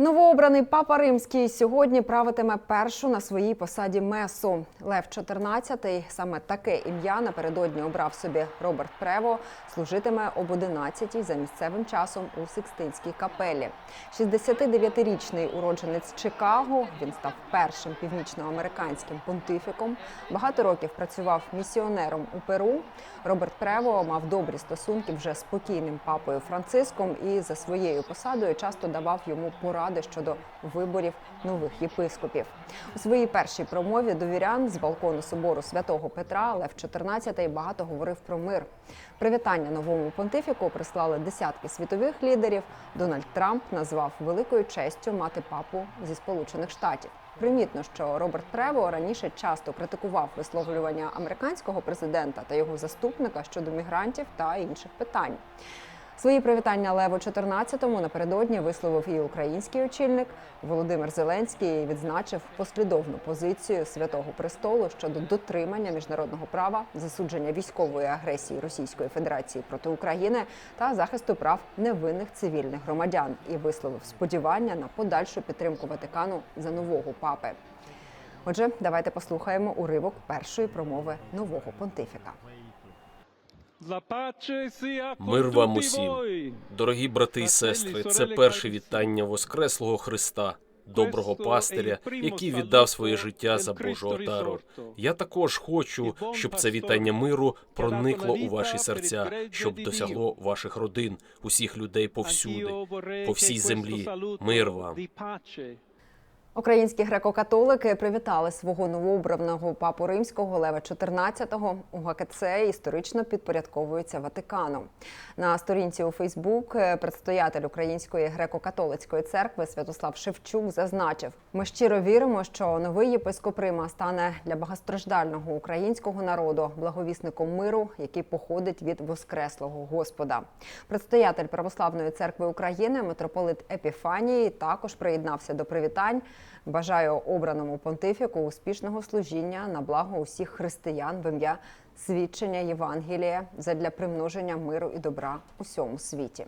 Новообраний папа римський сьогодні правитиме першу на своїй посаді месу. Лев XIV, саме таке ім'я напередодні обрав собі Роберт Прево, служитиме об 11 за місцевим часом у Сикстинській капелі. 69-річний уродженець Чикаго. Він став першим північноамериканським понтифіком. Багато років працював місіонером у Перу. Роберт Прево мав добрі стосунки вже з покійним папою Франциском і за своєю посадою часто давав йому поради щодо виборів нових єпископів. У своїй першій промові до вірян з балкону собору святого Петра Лев XIV багато говорив про мир. Привітання новому понтифіку прислали десятки світових лідерів. Дональд Трамп назвав великою честю мати папу зі Сполучених Штатів. Примітно, що Роберт Прево раніше часто критикував висловлювання американського президента та його заступника щодо мігрантів та інших питань. Свої привітання Леву 14-му напередодні висловив і український очільник Володимир Зеленський відзначив послідовну позицію святого престолу щодо дотримання міжнародного права, засудження військової агресії Російської Федерації проти України та захисту прав невинних цивільних громадян і висловив сподівання на подальшу підтримку Ватикану за нового папи. Отже, давайте послухаємо уривок першої промови нового понтифіка. Мир вам усім, дорогі брати і сестри. Це перше вітання Воскреслого Христа, доброго пастиря, який віддав своє життя за Божу отару. Я також хочу, щоб це вітання миру проникло у ваші серця, щоб досягло ваших родин, усіх людей повсюди, по всій землі. Мир вам. Українські греко-католики привітали свого новообраного папу римського Лева XIV. УГКЦ історично підпорядковується Ватикану. На сторінці у Фейсбук предстоятель Української греко-католицької церкви Святослав Шевчук зазначив: ми щиро віримо, що новий єпископ Рима стане для багатостраждального українського народу благовісником миру, який походить від Воскреслого Господа. Предстоятель Православної церкви України митрополит Епіфанії також приєднався до привітань. Бажаю обраному понтифіку успішного служіння на благо усіх християн в ім'я свідчення Євангелія задля примноження миру і добра у всьому світі.